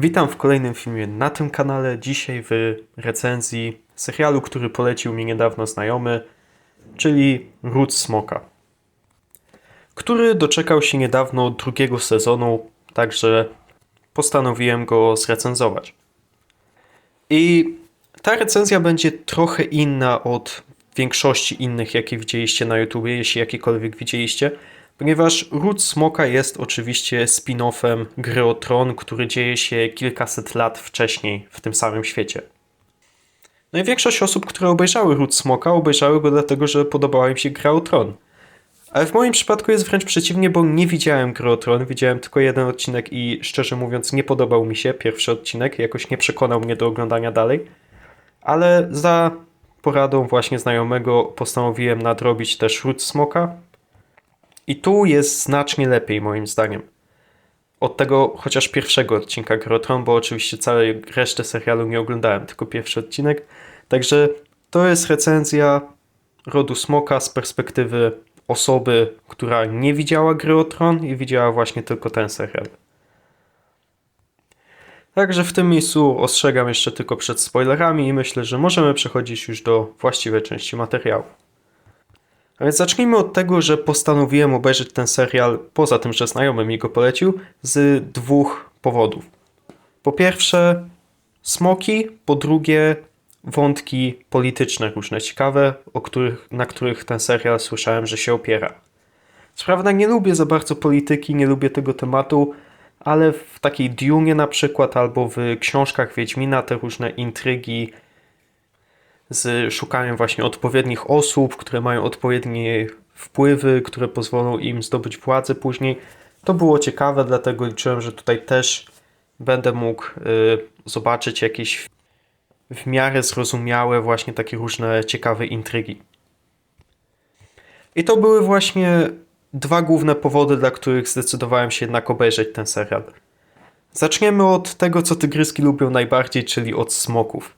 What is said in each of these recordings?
Witam w kolejnym filmie na tym kanale. Dzisiaj w recenzji serialu, który polecił mi niedawno znajomy, czyli Ród Smoka, który doczekał się niedawno drugiego sezonu, także postanowiłem go zrecenzować. I ta recenzja będzie trochę inna od większości innych, jakie widzieliście na YouTubie, jeśli jakiekolwiek widzieliście, ponieważ Ród Smoka jest oczywiście spin-offem gry o Tron, który dzieje się kilkaset lat wcześniej w tym samym świecie. No i większość osób, które obejrzały Ród Smoka, obejrzały go dlatego, że podobała im się gra o Tron. Ale w moim przypadku jest wręcz przeciwnie, bo nie widziałem gry o Tron, widziałem tylko jeden odcinek i szczerze mówiąc nie podobał mi się pierwszy odcinek, jakoś nie przekonał mnie do oglądania dalej. Ale za poradą właśnie znajomego postanowiłem nadrobić też Ród Smoka. I tu jest znacznie lepiej moim zdaniem. Od tego chociaż pierwszego odcinka Gry o Tron, bo oczywiście całej reszty serialu nie oglądałem, tylko pierwszy odcinek. Także to jest recenzja Rodu Smoka z perspektywy osoby, która nie widziała Gry o Tron i widziała właśnie tylko ten serial. Także w tym miejscu ostrzegam jeszcze tylko przed spoilerami i myślę, że możemy przechodzić już do właściwej części materiału. A więc zacznijmy od tego, że postanowiłem obejrzeć ten serial, poza tym, że znajomy mi go polecił, z dwóch powodów. Po pierwsze, smoki, po drugie, wątki polityczne różne ciekawe, o których, na których ten serial słyszałem, że się opiera. Co prawda nie lubię za bardzo polityki, nie lubię tego tematu, ale w takiej Dune na przykład, albo w książkach Wiedźmina te różne intrygi z szukaniem właśnie odpowiednich osób, które mają odpowiednie wpływy, które pozwolą im zdobyć władzę później. To było ciekawe, dlatego liczyłem, że tutaj też będę mógł y, zobaczyć jakieś w miarę zrozumiałe właśnie takie różne ciekawe intrygi. I to były właśnie dwa główne powody, dla których zdecydowałem się jednak obejrzeć ten serial. Zaczniemy od tego, co tygryski lubią najbardziej, czyli od smoków.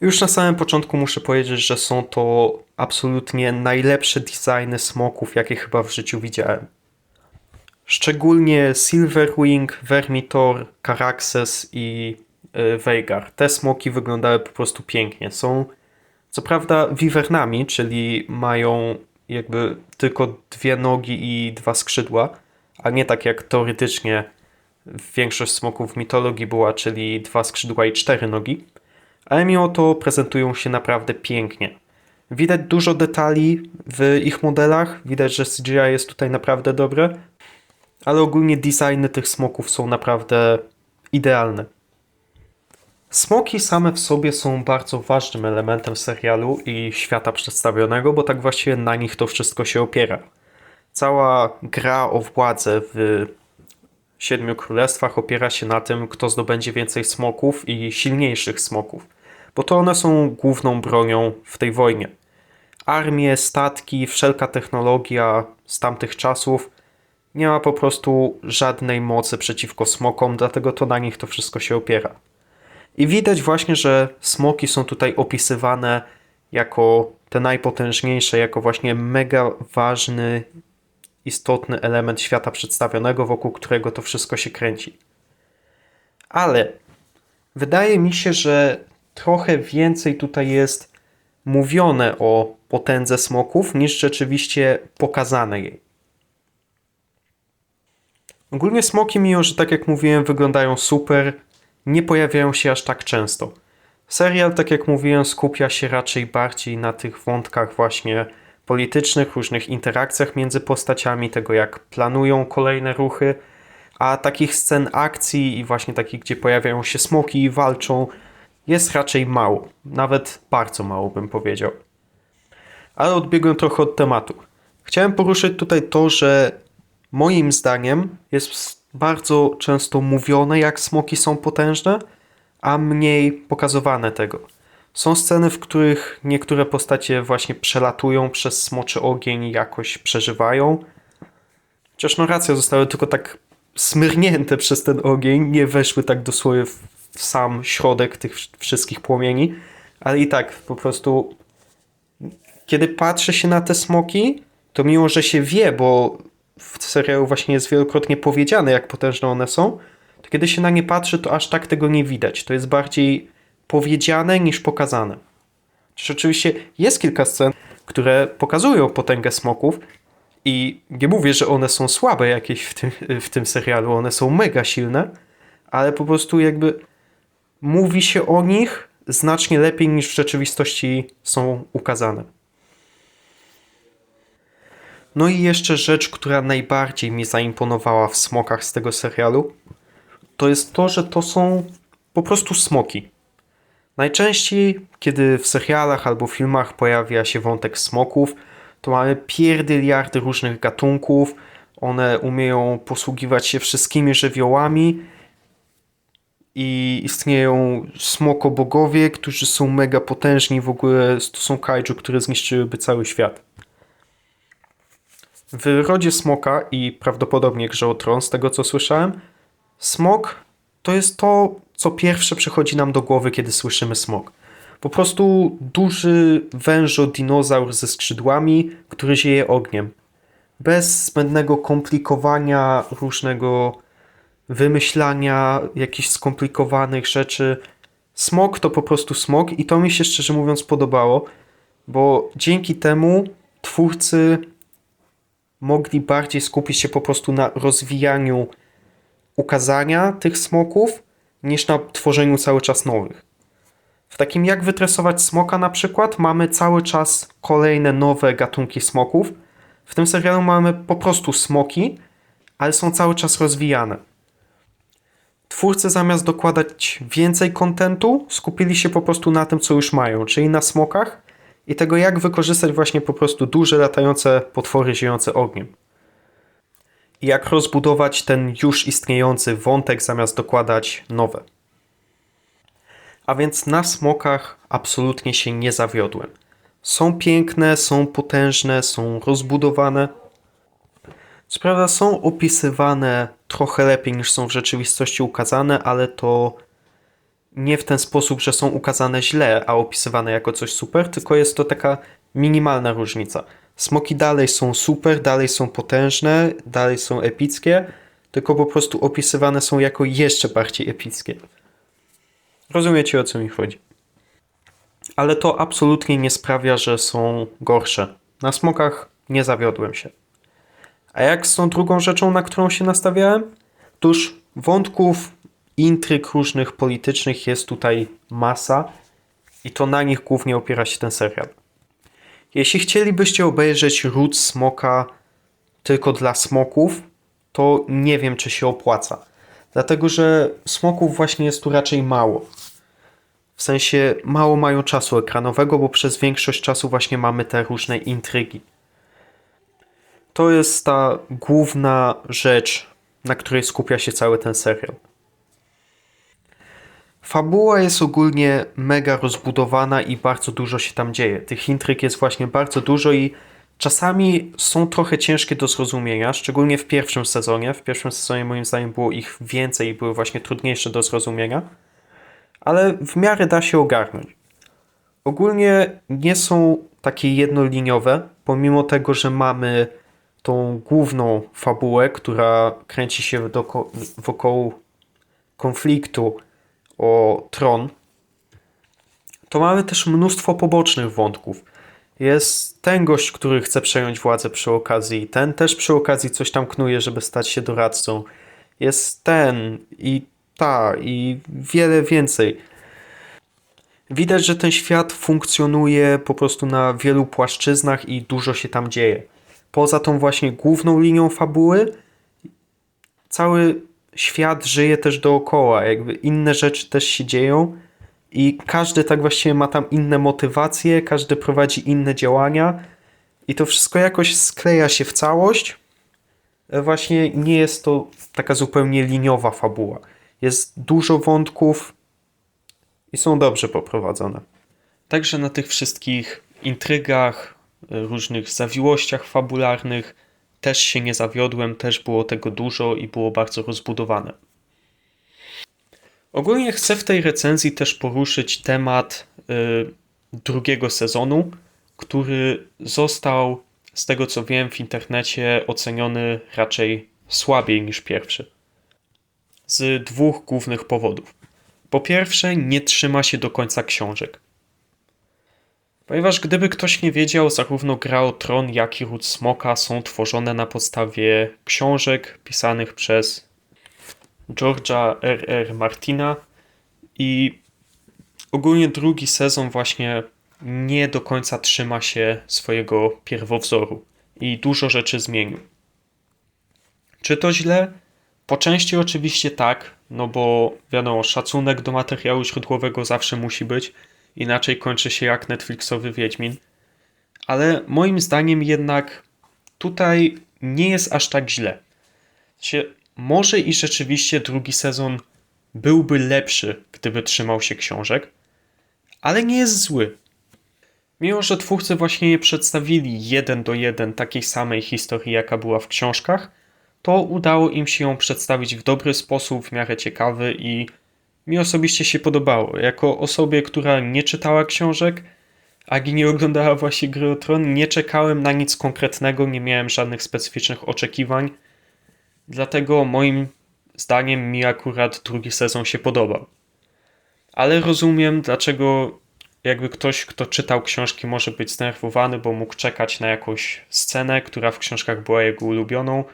Już na samym początku muszę powiedzieć, że są to absolutnie najlepsze designy smoków, jakie chyba w życiu widziałem. Szczególnie Silverwing, Vermitor, Caraxes i yy, Veigar. Te smoki wyglądały po prostu pięknie. Są co prawda wiwernami, czyli mają jakby tylko dwie nogi i dwa skrzydła, a nie tak jak teoretycznie większość smoków w mitologii była, czyli dwa skrzydła i cztery nogi ale mimo to prezentują się naprawdę pięknie. Widać dużo detali w ich modelach, widać, że CGI jest tutaj naprawdę dobre, ale ogólnie designy tych smoków są naprawdę idealne. Smoki same w sobie są bardzo ważnym elementem serialu i świata przedstawionego, bo tak właściwie na nich to wszystko się opiera. Cała gra o władzę w Siedmiu Królestwach opiera się na tym, kto zdobędzie więcej smoków i silniejszych smoków bo to one są główną bronią w tej wojnie. Armie, statki, wszelka technologia z tamtych czasów nie ma po prostu żadnej mocy przeciwko smokom, dlatego to na nich to wszystko się opiera. I widać właśnie, że smoki są tutaj opisywane jako te najpotężniejsze, jako właśnie mega ważny, istotny element świata przedstawionego, wokół którego to wszystko się kręci. Ale wydaje mi się, że trochę więcej tutaj jest mówione o potędze smoków niż rzeczywiście pokazane jej. Ogólnie smoki, mimo że tak jak mówiłem, wyglądają super, nie pojawiają się aż tak często. Serial, tak jak mówiłem, skupia się raczej bardziej na tych wątkach właśnie politycznych, różnych interakcjach między postaciami, tego jak planują kolejne ruchy, a takich scen akcji i właśnie takich, gdzie pojawiają się smoki i walczą, jest raczej mało. Nawet bardzo mało bym powiedział. Ale odbiegłem trochę od tematu. Chciałem poruszyć tutaj to, że moim zdaniem jest bardzo często mówione, jak smoki są potężne, a mniej pokazywane tego. Są sceny, w których niektóre postacie właśnie przelatują przez smoczy ogień i jakoś przeżywają. Chociaż no racja, zostały tylko tak smyrnięte przez ten ogień, nie weszły tak dosłownie w sam środek tych wszystkich płomieni, ale i tak po prostu kiedy patrzy się na te smoki, to mimo, że się wie, bo w serialu właśnie jest wielokrotnie powiedziane, jak potężne one są, to kiedy się na nie patrzy, to aż tak tego nie widać. To jest bardziej powiedziane niż pokazane. Chociaż oczywiście jest kilka scen, które pokazują potęgę smoków i nie mówię, że one są słabe jakieś w tym, w tym serialu, one są mega silne, ale po prostu jakby mówi się o nich znacznie lepiej niż w rzeczywistości są ukazane. No i jeszcze rzecz, która najbardziej mi zaimponowała w smokach z tego serialu, to jest to, że to są po prostu smoki. Najczęściej, kiedy w serialach albo filmach pojawia się wątek smoków, to mamy pierdyliardy różnych gatunków, one umieją posługiwać się wszystkimi żywiołami i istnieją smokobogowie, którzy są mega potężni, w ogóle to są kaiju, które zniszczyłyby cały świat. W rodzie smoka i prawdopodobnie grze o tron, z tego co słyszałem, smok to jest to, co pierwsze przychodzi nam do głowy, kiedy słyszymy smok. Po prostu duży wężo-dinozaur ze skrzydłami, który zieje ogniem. Bez zbędnego komplikowania, różnego wymyślania jakichś skomplikowanych rzeczy. Smok to po prostu smok i to mi się szczerze mówiąc podobało, bo dzięki temu twórcy mogli bardziej skupić się po prostu na rozwijaniu ukazania tych smoków, niż na tworzeniu cały czas nowych. W takim jak wytresować smoka na przykład mamy cały czas kolejne nowe gatunki smoków. W tym serialu mamy po prostu smoki, ale są cały czas rozwijane. Twórcy zamiast dokładać więcej kontentu, skupili się po prostu na tym, co już mają, czyli na smokach i tego, jak wykorzystać właśnie po prostu duże, latające potwory ziejące ogniem. I jak rozbudować ten już istniejący wątek, zamiast dokładać nowe. A więc na smokach absolutnie się nie zawiodłem. Są piękne, są potężne, są rozbudowane. Co prawda są opisywane trochę lepiej niż są w rzeczywistości ukazane, ale to nie w ten sposób, że są ukazane źle, a opisywane jako coś super, tylko jest to taka minimalna różnica. Smoki dalej są super, dalej są potężne, dalej są epickie, tylko po prostu opisywane są jako jeszcze bardziej epickie. Rozumiecie o co mi chodzi. Ale to absolutnie nie sprawia, że są gorsze. Na smokach nie zawiodłem się. A jak z tą drugą rzeczą, na którą się nastawiałem? Tuż wątków, intryg różnych politycznych jest tutaj masa i to na nich głównie opiera się ten serial. Jeśli chcielibyście obejrzeć ród smoka tylko dla smoków, to nie wiem, czy się opłaca. Dlatego, że smoków właśnie jest tu raczej mało. W sensie mało mają czasu ekranowego, bo przez większość czasu właśnie mamy te różne intrygi. To jest ta główna rzecz, na której skupia się cały ten serial. Fabuła jest ogólnie mega rozbudowana i bardzo dużo się tam dzieje. Tych intryg jest właśnie bardzo dużo i czasami są trochę ciężkie do zrozumienia, szczególnie w pierwszym sezonie. W pierwszym sezonie moim zdaniem było ich więcej i były właśnie trudniejsze do zrozumienia, ale w miarę da się ogarnąć. Ogólnie nie są takie jednoliniowe, pomimo tego, że mamy tą główną fabułę, która kręci się wokół konfliktu o tron, to mamy też mnóstwo pobocznych wątków. Jest ten gość, który chce przejąć władzę przy okazji, ten też przy okazji coś tam knuje, żeby stać się doradcą. Jest ten i ta i wiele więcej. Widać, że ten świat funkcjonuje po prostu na wielu płaszczyznach i dużo się tam dzieje. Poza tą właśnie główną linią fabuły, cały świat żyje też dookoła, jakby inne rzeczy też się dzieją i każdy tak właściwie ma tam inne motywacje, każdy prowadzi inne działania i to wszystko jakoś skleja się w całość. E, właśnie nie jest to taka zupełnie liniowa fabuła. Jest dużo wątków i są dobrze poprowadzone. Także na tych wszystkich intrygach, różnych zawiłościach fabularnych też się nie zawiodłem, też było tego dużo i było bardzo rozbudowane. Ogólnie chcę w tej recenzji też poruszyć temat y, drugiego sezonu, który został, z tego co wiem, w internecie oceniony raczej słabiej niż pierwszy. z dwóch głównych powodów. Po pierwsze, nie trzyma się do końca książek. Ponieważ gdyby ktoś nie wiedział, zarówno Gra o Tron, jak i Ród Smoka są tworzone na podstawie książek pisanych przez George'a R.R. Martina i ogólnie drugi sezon właśnie nie do końca trzyma się swojego pierwowzoru i dużo rzeczy zmienił. Czy to źle? Po części oczywiście tak, no bo wiadomo, szacunek do materiału źródłowego zawsze musi być, inaczej kończy się jak Netflixowy Wiedźmin. Ale moim zdaniem jednak tutaj nie jest aż tak źle. Znaczy, może i rzeczywiście drugi sezon byłby lepszy, gdyby trzymał się książek, ale nie jest zły. Mimo, że twórcy właśnie nie przedstawili jeden do jeden takiej samej historii, jaka była w książkach, to udało im się ją przedstawić w dobry sposób, w miarę ciekawy i mi osobiście się podobało. Jako osobie, która nie czytała książek, ani nie oglądała właśnie Gry o Tron, nie czekałem na nic konkretnego, nie miałem żadnych specyficznych oczekiwań. Dlatego moim zdaniem mi akurat drugi sezon się podobał. Ale rozumiem, dlaczego jakby ktoś, kto czytał książki, może być zdenerwowany, bo mógł czekać na jakąś scenę, która w książkach była jego ulubioną,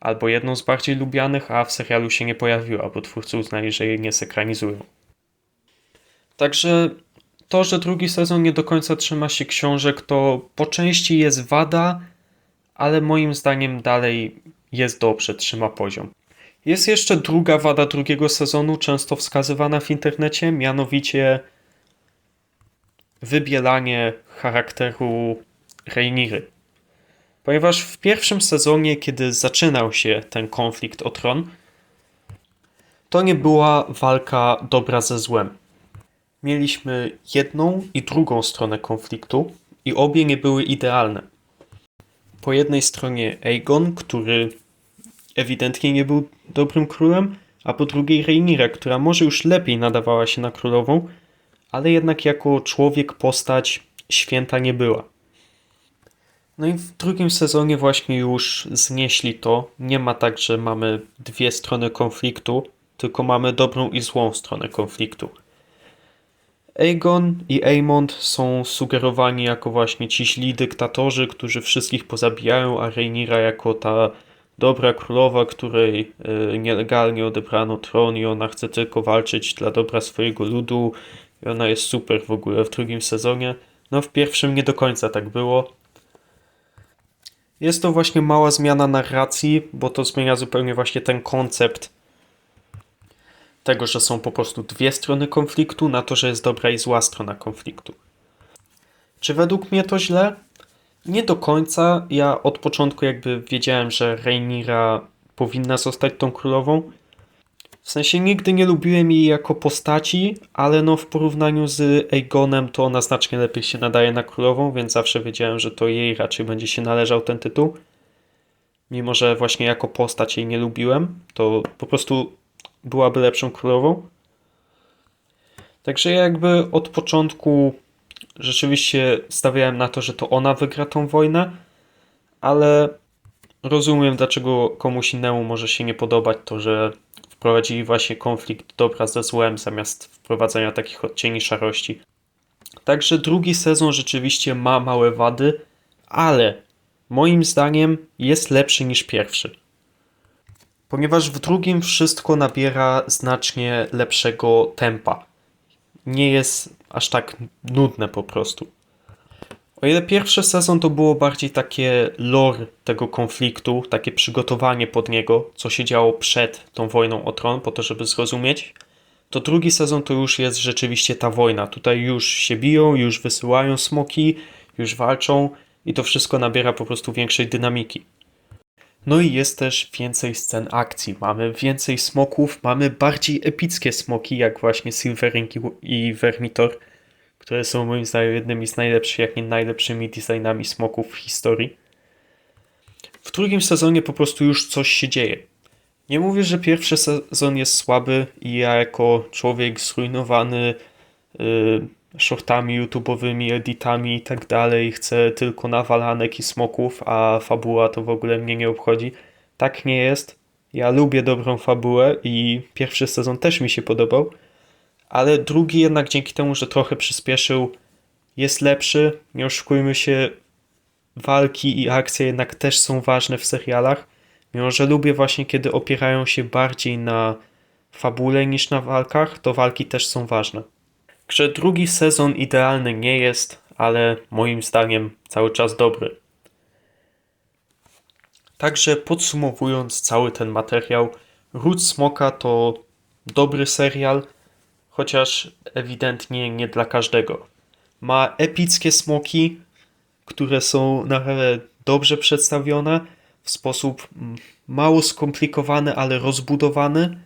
albo jedną z bardziej lubianych, a w serialu się nie pojawiła, bo twórcy uznali, że jej nie zekranizują. Także to, że drugi sezon nie do końca trzyma się książek, to po części jest wada, ale moim zdaniem dalej jest dobrze, trzyma poziom. Jest jeszcze druga wada drugiego sezonu, często wskazywana w internecie, mianowicie wybielanie charakteru Rhaenyry. Ponieważ w pierwszym sezonie, kiedy zaczynał się ten konflikt o tron, to nie była walka dobra ze złem. Mieliśmy jedną i drugą stronę konfliktu i obie nie były idealne. Po jednej stronie Aegon, który ewidentnie nie był dobrym królem, a po drugiej Rhaenyra, która może już lepiej nadawała się na królową, ale jednak jako człowiek postać święta nie była. No i w drugim sezonie właśnie już znieśli to. Nie ma tak, że mamy dwie strony konfliktu, tylko mamy dobrą i złą stronę konfliktu. Aegon i Aemond są sugerowani jako właśnie ci źli dyktatorzy, którzy wszystkich pozabijają, a Rhaenyra jako ta dobra królowa, której y, nielegalnie odebrano tron i ona chce tylko walczyć dla dobra swojego ludu i ona jest super w ogóle w drugim sezonie. No w pierwszym nie do końca tak było. Jest to właśnie mała zmiana narracji, bo to zmienia zupełnie właśnie ten koncept tego, że są po prostu dwie strony konfliktu, na to, że jest dobra i zła strona konfliktu. Czy według mnie to źle? Nie do końca. Ja od początku jakby wiedziałem, że Rhaenyra powinna zostać tą królową. W sensie nigdy nie lubiłem jej jako postaci, ale no w porównaniu z Aegonem to ona znacznie lepiej się nadaje na królową, więc zawsze wiedziałem, że to jej raczej będzie się należał ten tytuł. Mimo, że właśnie jako postać jej nie lubiłem, to po prostu byłaby lepszą królową. Także jakby od początku rzeczywiście stawiałem na to, że to ona wygra tą wojnę, ale rozumiem, dlaczego komuś innemu może się nie podobać to, że wprowadzili właśnie konflikt dobra ze złem zamiast wprowadzania takich odcieni szarości. Także drugi sezon rzeczywiście ma małe wady, ale moim zdaniem jest lepszy niż pierwszy. Ponieważ w drugim wszystko nabiera znacznie lepszego tempa. Nie jest aż tak nudne po prostu. O ile pierwszy sezon to było bardziej takie lore tego konfliktu, takie przygotowanie pod niego, co się działo przed tą wojną o tron, po to, żeby zrozumieć, to drugi sezon to już jest rzeczywiście ta wojna. Tutaj już się biją, już wysyłają smoki, już walczą i to wszystko nabiera po prostu większej dynamiki. No i jest też więcej scen akcji. Mamy więcej smoków, mamy bardziej epickie smoki, jak właśnie Silverring i Vermitor które są moim zdaniem jednymi z najlepszych, jak nie najlepszymi designami smoków w historii. W drugim sezonie po prostu już coś się dzieje. Nie mówię, że pierwszy sezon jest słaby i ja jako człowiek zrujnowany yy, shortami YouTube'owymi, editami i tak dalej chcę tylko nawalanek i smoków, a fabuła to w ogóle mnie nie obchodzi. Tak nie jest. Ja lubię dobrą fabułę i pierwszy sezon też mi się podobał, ale drugi jednak dzięki temu, że trochę przyspieszył, jest lepszy. Nie oszukujmy się, walki i akcje jednak też są ważne w serialach. Mimo, że lubię właśnie, kiedy opierają się bardziej na fabule niż na walkach, to walki też są ważne. Że drugi sezon idealny nie jest, ale moim zdaniem cały czas dobry. Także podsumowując cały ten materiał, Ród Smoka to dobry serial, chociaż ewidentnie nie dla każdego. Ma epickie smoki, które są naprawdę dobrze przedstawione w sposób mm, mało skomplikowany, ale rozbudowany.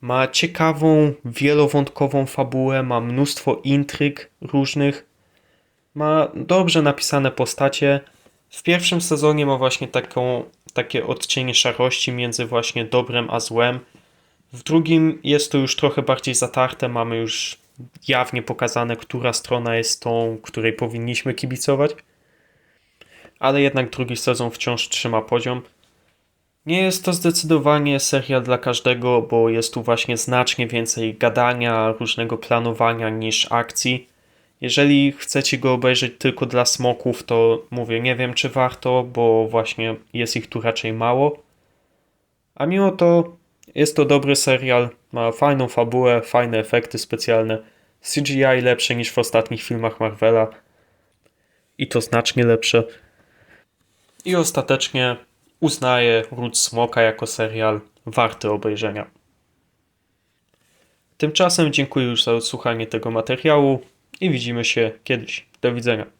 Ma ciekawą, wielowątkową fabułę, ma mnóstwo intryg różnych, ma dobrze napisane postacie. W pierwszym sezonie ma właśnie taką, takie odcienie szarości między właśnie dobrem a złem. W drugim jest to już trochę bardziej zatarte, mamy już jawnie pokazane, która strona jest tą, której powinniśmy kibicować. Ale jednak drugi sezon wciąż trzyma poziom. Nie jest to zdecydowanie serial dla każdego, bo jest tu właśnie znacznie więcej gadania, różnego planowania niż akcji. Jeżeli chcecie go obejrzeć tylko dla smoków, to mówię, nie wiem czy warto, bo właśnie jest ich tu raczej mało. A mimo to jest to dobry serial, ma fajną fabułę, fajne efekty specjalne, CGI lepsze niż w ostatnich filmach Marvela i to znacznie lepsze. I ostatecznie uznaję Ród Smoka jako serial warty obejrzenia. Tymczasem dziękuję już za odsłuchanie tego materiału i widzimy się kiedyś. Do widzenia.